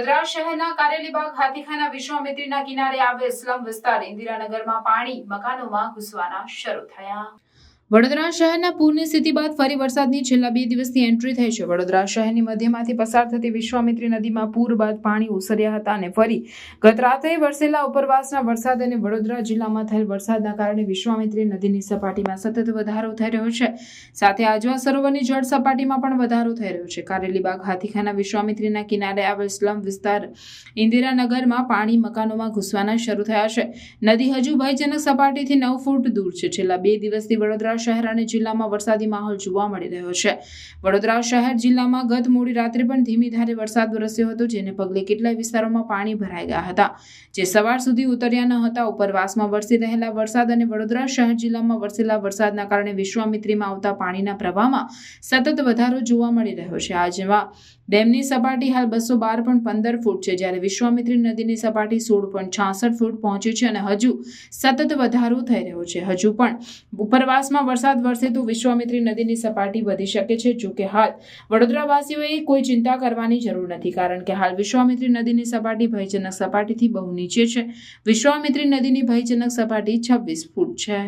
વડોદરા શહેરના કારેલીબાગ હાથીખાના વિશ્વામિત્રીના કિનારે આવેલ સ્લમ વિસ્તાર ઇન્દિરાનગરમાં પાણી, મકાનોમાં ઘૂસવાના શરૂ થયા. વડોદરા શહેરના પૂરની સ્થિતિ બાદ ફરી વરસાદની છેલ્લા બે દિવસની એન્ટ્રી થઈ છે. વડોદરા શહેરની મધ્યમાંથી પસાર થતી વિશ્વામિત્રી નદીમાં પૂર બાદ પાણી ઓસર્યા હતા અને ફરી ગત રાત્રે વરસેલા ઉપરવાસના વરસાદ અને વડોદરા જિલ્લામાં થયેલ વરસાદના કારણે વિશ્વામિત્રી નદીની સપાટીમાં સતત વધારો થઈ રહ્યો છે. સાથે આજવા સરોવરની જળ સપાટીમાં પણ વધારો થઈ રહ્યો છે. કારેલીબાગ હાથીખાના વિશ્વામિત્રીના કિનારે આવેલ સ્લમ વિસ્તાર ઇન્દિરાનગરમાં પાણી મકાનોમાં ઘૂસવાના શરૂ થયા છે. નદી હજુ ભયજનક સપાટીથી નવ ફૂટ દૂર છે. છેલ્લા બે દિવસથી વડોદરા શહેર અને જિલ્લામાં વરસાદી માહોલ જોવા મળી રહ્યો છે. વડોદરા શહેર જિલ્લામાં ગત મોડી રાત્રે પણ ધીમી ધારે વરસાદ વરસ્યો હતો, જેને પગલે કેટલાય વિસ્તારોમાં પાણી ભરાઈ ગયા હતા. જે સવાર સુધી ઉતર્યા ન હતા, ઉપરવાસમાં વરસી રહેલા વરસાદ અને વડોદરા શહેર જિલ્લામાં વરસેલા વરસાદના કારણે વિશ્વામિત્રીમાં આવતા પાણીના પ્રવાહમાં સતત વધારો જોવા મળી રહ્યો છે. આજમાં ડેમની સપાટી હાલ બસો બાર પોઈન્ટ પંદર ફૂટ છે. જ્યારે વિશ્વામિત્રી નદીની સપાટી સોળ પોઈન્ટ છાસઠ ફૂટ પહોંચી છે અને હજુ સતત વધારો થઈ રહ્યો છે. હજુ પણ ઉપરવાસમાં વરસાદ વરસે તો વિશ્વામિત્રી નદીની સપાટી વધી શકે છે જોકે હાલ વડોદરાવાસીઓએ કોઈ ચિંતા કરવાની જરૂર નથી, કારણ કે હાલ વિશ્વામિત્રી નદીની સપાટી ભયજનક સપાટીથી બહુ નીચે છે. વિશ્વામિત્રી નદીની ભયજનક સપાટી છવ્વીસ ફૂટ છે.